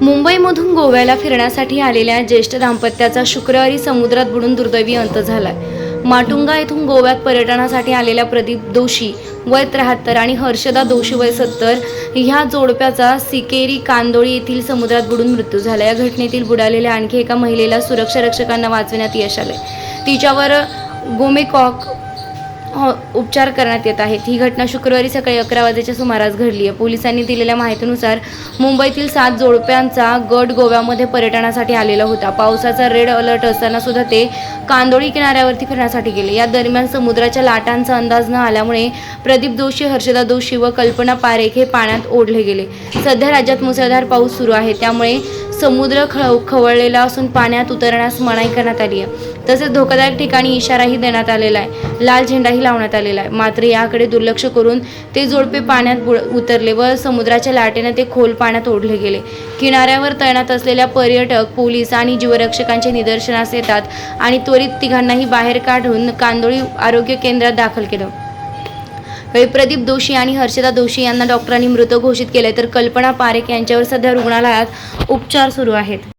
मुंबईमधून गोव्याला फिरण्यासाठी आलेल्या ज्येष्ठ दाम्पत्याचा शुक्रवारी समुद्रात बुडून दुर्दैवी अंत झालाय. माटुंगा येथून गोव्यात पर्यटनासाठी आलेल्या प्रदीप दोशी वय त्र्याहत्तर आणि हर्षदा दोशी वय सत्तर ह्या जोडप्याचा सिकेरी कांदोळी येथील समुद्रात बुडून मृत्यू झाला. या घटनेतील बुडालेल्या आणखी एका महिलेला सुरक्षा रक्षकांना वाचविण्यात यश आले तिच्यावर गोमेकॉक उपचार करण्यात येत आहेत. ही घटना शुक्रवारी सकाळी अकरा वाजेच्या सुमारास घडली आहे. पोलिसांनी दिलेल्या माहितीनुसार मुंबईतील सात जोडप्यांचा गट गोव्यामध्ये पर्यटनासाठी आलेला होता. पावसाचा रेड अलर्ट असताना सुद्धा ते कांदोळी किनाऱ्यावरती फिरण्यासाठी गेले. या दरम्यान समुद्राच्या लाटांचा अंदाज न आल्यामुळे प्रदीप जोशी हर्षदा जोशी व कल्पना पारेख हे पाण्यात ओढले गेले. सध्या राज्यात मुसळधार पाऊस सुरू आहे. त्यामुळे समुद्र खळ खवळलेला असून पाण्यात उतरण्यास मनाई करण्यात आली आहे. तसेच धोकादायक ठिकाणी इशाराही देण्यात आलेला आहे. लाल झेंडाही लावण्यात आलेला आहे. मात्र याकडे दुर्लक्ष करून ते जोडपे पाण्यात बुड उतरले व समुद्राच्या लाटेने ते खोल पाण्यात ओढले गेले. किनाऱ्यावर तैनात असलेल्या पर्यटक पोलीस आणि जीवरक्षकांचे निदर्शनास येतात आणि त्वरित तिघांनाही बाहेर काढून कांदोळी आरोग्य केंद्रात दाखल केलं. प्रदीप दोषी आणि हर्षदा दोषी यांना डॉक्टरांनी मृत घोषित केले तर कल्पना पारेख यांच्यावर सध्या रुग्णालयात उपचार सुरू आहेत.